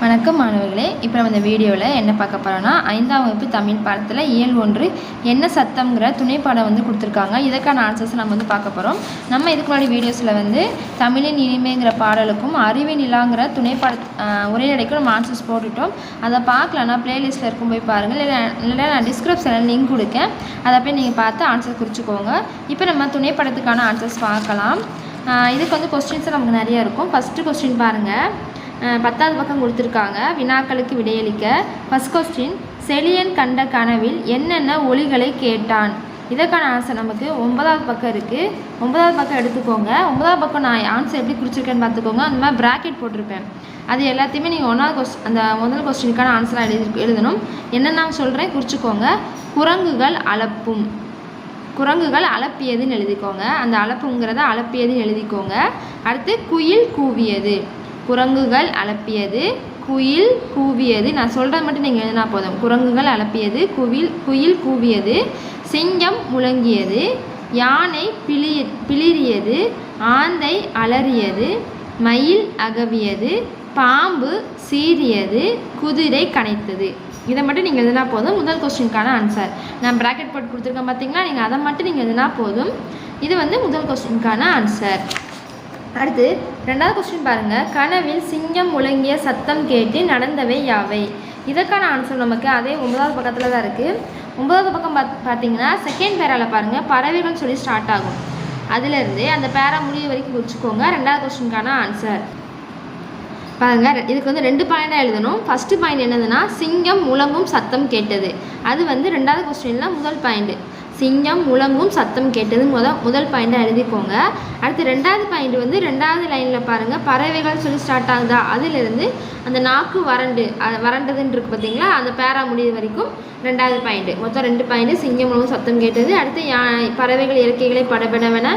வணக்கம் மாணவர்களே இப்போ நம்ம இந்த வீடியோவில் என்ன பார்க்க போகிறோம்னா ஐந்தாம் வகுப்பு தமிழ் பாடத்தில் இயல் ஒன்று என்ன சத்தம்ங்கிற துணைப்பாடம் வந்து கொடுத்துருக்காங்க. இதற்கான ஆன்சர்ஸ் நம்ம வந்து பார்க்க போகிறோம் நம்ம இதுக்கு முன்னாடி வீடியோஸில் வந்து தமிழின் இனிமைங்கிற பாடலுக்கும் அறிவின் நிலாங்கிற துணைப்பாட ஒரே உரைநடைக்கும் நம்ம ஆன்சர்ஸ் போட்டுட்டோம். அதை பார்க்கலன்னா ப்ளேலிஸ்ட்டில் இருக்கும் போய் பாருங்கள் இல்லை இல்லை நான் டிஸ்கிரிப்ஷனில் லிங்க் கொடுக்கேன். அதை போய் நீங்கள் பார்த்து ஆன்சர் குறிச்சிக்கோங்க. இப்போ நம்ம துணைப்படத்துக்கான ஆன்சர்ஸ் பார்க்கலாம். இதுக்கு வந்து கொஸ்டின்ஸ் நமக்கு நிறைய இருக்கும். ஃபஸ்ட்டு கொஸ்டின் பாருங்கள் பத்தாவது பக்கம் கொடுத்துருக்காங்க. வினாக்களுக்கு விடையளிக்க ஃபஸ்ட் கொஸ்டின் செலியன் கண்ட கனவில் என்னென்ன ஒளிகளை கேட்டான்? இதற்கான ஆன்சர் நமக்கு ஒன்பதாவது பக்கம் இருக்குது ஒன்பதாவது பக்கம் எடுத்துக்கோங்க. ஒன்பதாவது பக்கம் நான் ஆன்சர் எப்படி குறிச்சிருக்கேன்னு பார்த்துக்கோங்க. அந்த மாதிரி ப்ராக்கெட் போட்டிருப்பேன். அது எல்லாத்தையுமே நீங்கள் ஒன்றாவது கொஸ்டின் அந்த முதல் கொஸ்டினுக்கான ஆன்சராக எழுதி எழுதணும். என்ன நான் சொல்கிறேன் குறிச்சிக்கோங்க. குரங்குகள் அளப்பும். குரங்குகள் அலப்பியதுன்னு எழுதிக்கோங்க. அந்த அலப்புங்கிறத அலப்பியதுன்னு எழுதிக்கோங்க. அடுத்து குயில் கூவியது. குரங்குகள் அலப்பியது குயில் கூவியது. நான் சொல்கிறது மட்டும் நீங்கள் எழுதினா போதும். குரங்குகள் அலப்பியது குவில் குயில் கூவியது சிங்கம் முழங்கியது யானை பிளிய பிளிரியது ஆந்தை அலறியது மயில் அகவியது பாம்பு சீறியது குதிரை கனைத்தது. இதை மட்டும் நீங்கள் எழுதினா போதும். முதல் கொஸ்டினுக்கான ஆன்சர் நான் ப்ராக்கெட் போட்டு கொடுத்துருக்கேன் பார்த்தீங்களா நீங்கள் அதை மட்டும் நீங்கள் எழுதினா போதும். இது வந்து முதல் கொஸ்டினுக்கான ஆன்சர் அடுத்து ரெண்டாவது கொஸ்டின் பாருங்கள் கனவில் சிங்கம் முழங்கிய சத்தம் கேட்டு நடந்தவை யாவை? இதற்கான ஆன்சர் நமக்கு அதே ஒன்பதாவது பக்கத்தில் தான் இருக்குது ஒன்பதாவது பக்கம் பாத் பார்த்தீங்கன்னா செகண்ட் பேரால பாருங்கள் பறவைகள் சொல்லி ஸ்டார்ட் ஆகும். அதுலேருந்து அந்த பேரா முடிவு வரைக்கும் குறிச்சிக்கோங்க ரெண்டாவது கொஸ்டினுக்கான ஆன்சர் பாருங்க இதுக்கு வந்து ரெண்டு பாயிண்டாக எழுதணும். ஃபஸ்ட்டு பாயிண்ட் என்னதுன்னா சிங்கம் முழங்கும் சத்தம் கேட்டது. அது வந்து ரெண்டாவது கொஸ்டினில் முதல் பாயிண்ட்டு சிங்கம் முழங்கும் சத்தம் கேட்டது. முத முதல் பாயிண்டாக எழுதிக்கோங்க. அடுத்து ரெண்டாவது பாயிண்ட் வந்து ரெண்டாவது லைனில் பாருங்கள் பறவைகள் சொல்லி ஸ்டார்ட் ஆகுதா? அதிலிருந்து அந்த நாக்கு வறண்டு அது வறண்டதுன்னு இருக்கு பார்த்தீங்களா அந்த பேரா முடிவு வரைக்கும் ரெண்டாவது பாயிண்ட்டு மொத்தம் ரெண்டு பாயிண்ட்டு சிங்கம் முழங்கும் சத்தம் கேட்டது. அடுத்து யா பறவைகள் இறக்கைகளை படபடவென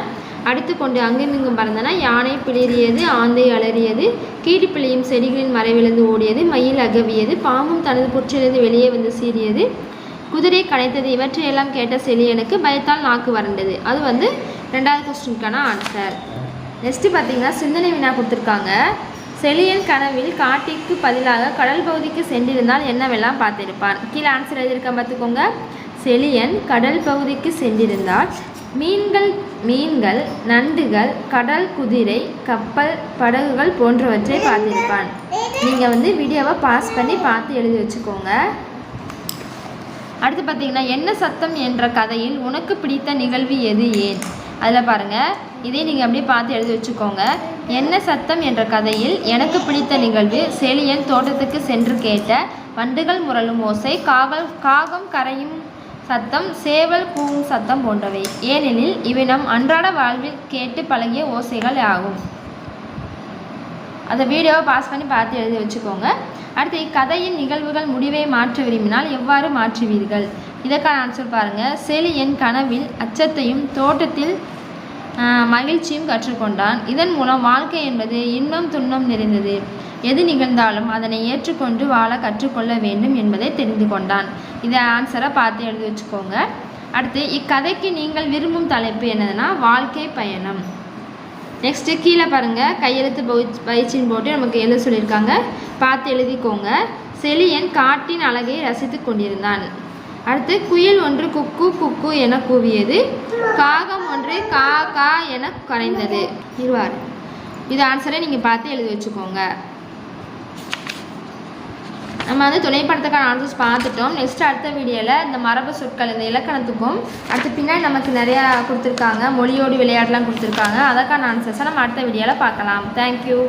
அடுத்து கொண்டு அங்கும் பறந்தன. யானை பிளிரியது ஆந்தை அலறியது கீரிப்பிள்ளையும் செடிகளின் மறைவிழந்து ஓடியது மயில் அகவியது பாம்பும் தனது புற்றிலிருந்து வெளியே வந்து சீறியது. குதிரை கனைத்தது இவற்றையெல்லாம் கேட்ட செலியனுக்கு பயத்தால் நாக்கு வறண்டது. அது வந்து ரெண்டாவது கொஸ்டினுக்கான ஆன்சர் நெக்ஸ்ட்டு பார்த்தீங்கன்னா சிந்தனை வினா கொடுத்துருக்காங்க. செலியன் கனவில் காட்டிற்கு பதிலாக கடல் பகுதிக்கு சென்றிருந்தால் என்னவெல்லாம் பார்த்துருப்பான்? கீழே ஆன்சர் எழுதியிருக்கேன் பார்த்துக்கோங்க. செலியன் கடல் பகுதிக்கு சென்றிருந்தால் மீன்கள் மீன்கள் நண்டுகள் கடல் குதிரை கப்பல் படகுகள் போன்றவற்றை பார்த்திருப்பான். நீங்கள் வந்து வீடியோவை பாஸ் பண்ணி பார்த்து எழுதி வச்சுக்கோங்க. அடுத்து பார்த்தீங்கன்னா என்ன சத்தம் என்ற கதையில் உனக்கு பிடித்த நிகழ்வு எது ஏன்? அதில் பாருங்கள் இதே நீங்கள் அப்படியே பார்த்து எழுதி வச்சுக்கோங்க. என்ன சத்தம் என்ற கதையில் எனக்கு பிடித்த நிகழ்வு செலியன் தோட்டத்துக்கு சென்று கேட்ட வண்டுகள் முரளும் ஓசை காவல் காகம் கரையும் சத்தம் சேவல் கூவும் சத்தம் போன்றவை. ஏனெனில் இவை நம் அன்றாட வாழ்வில் கேட்டு பழகிய ஓசைகள் ஆகும். அந்த வீடியோவை பாஸ் பண்ணி பார்த்து எழுதி வச்சுக்கோங்க. அடுத்து இக்கதையின் நிகழ்வுகள் முடிவை மாற்ற விரும்பினால் எவ்வாறு மாற்றுவீர்கள்? இதற்கான ஆன்சர் பாருங்கள் செலியன் கனவில் அச்சத்தையும் தோட்டத்தில் மகிழ்ச்சியும் கற்றுக்கொண்டான். இதன் மூலம் வாழ்க்கை என்பது இன்பம் துன்பம் நிறைந்தது. எது நிகழ்ந்தாலும் அதனை ஏற்றுக்கொண்டு வாழ கற்றுக்கொள்ள வேண்டும் என்பதை தெரிந்து கொண்டான். இதை ஆன்சரை பார்த்து எழுதி வச்சுக்கோங்க. அடுத்து இக்கதைக்கு நீங்கள் விரும்பும் தலைப்பு என்னதுன்னா வாழ்க்கை பயணம். நெக்ஸ்ட்டு கீழே பாருங்கள் கையெழுத்து பயிற்சின்னு போட்டு நமக்கு எழுத சொல்லியிருக்காங்க. பார்த்து எழுதிக்கோங்க. செலியன் காட்டின் அழகை ரசித்து கொண்டிருந்தான். அடுத்து குயில் ஒன்று குக்கு குக்கு என கூவியது. காகம் ஒன்று கா கா என கரைந்தது. இருவார் இது ஆன்சரை நீங்கள் பார்த்து எழுதி வச்சுக்கோங்க. நம்ம வந்து துணைப்படத்துக்கான ஆன்சர்ஸ் பார்த்துட்டோம். நெக்ஸ்ட் அடுத்த வீடியோவில் இந்த மரபு சொற்கள் இந்த இலக்கணத்துக்கும் அடுத்து பின்னாடி நமக்கு நிறையா கொடுத்துருக்காங்க. மொழியோடு விளையாடலாம் கொடுத்துருக்காங்க. அதற்கான ஆன்சர்ஸை நம்ம அடுத்த வீடியோவில் பார்க்கலாம். தேங்க்யூ